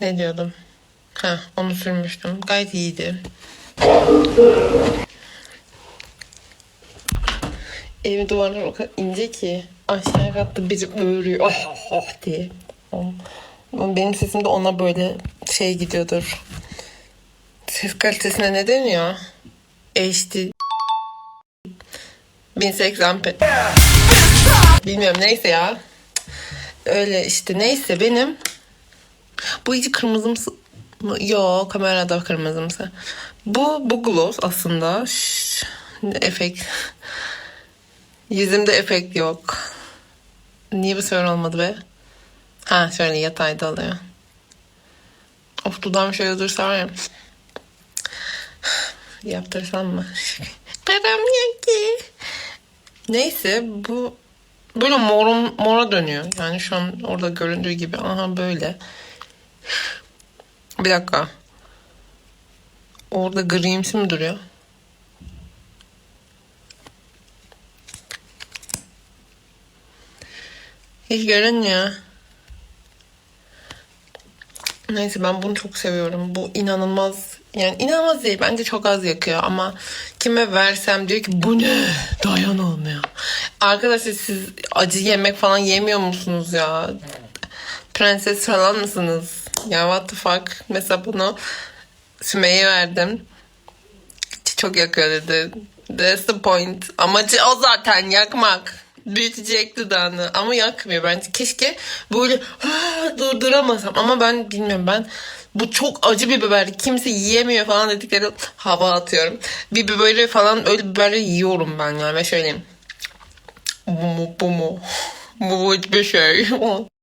Ne diyordum? Ha, onu sürmüştüm. Gayet iyiydi. Evin duvarları o kadar ince ki aşağı katta biri örüyor. Oh, oh, oh diye. Benim sesim de ona böyle şey gidiyordur. Ses kalitesine ne deniyor? HD 1080p. Bilmiyorum neyse ya. Öyle işte neyse benim bu iyice kırmızımsı mı? Yo kamerada kırmızımsı. Bu bu gloss aslında. Şş, efekt. Yüzümde efekt yok. Niye bu sefer olmadı be? Ha şöyle yatayda oluyor. Of dudağım şöyle dursa var ya. Yaptırsam mı? Param yok ki. Neyse bu böyle morum, mora dönüyor. Yani şu an orada göründüğü gibi. Aha böyle. Bir dakika. Orada grimsi mi duruyor? Hiç görünmüyor. Neyse ben bunu çok seviyorum. Bu inanılmaz yani inanılmaz değil. Bence çok az yakıyor ama kime versem diyor ki bu ne? Dayanılmıyor. Arkadaşlar siz acı yemek falan yemiyor musunuz ya? Prenses falan mısınız? Ya what the fuck? Mesela bunu Sümeyye verdim. Çok yakıyor dedi. That's the point. Amacı o zaten yakmak. Büyütecek dudağını ama yakmıyor bence. Keşke böyle durduramasam ama ben bilmiyorum ben bu çok acı bir biber. Kimse yiyemiyor falan dedikleri hava atıyorum. Bir biberi falan öyle biberleri yiyorum ben yani. Ve söyleyeyim. Bu mu bu mu? Bu hiçbir şey.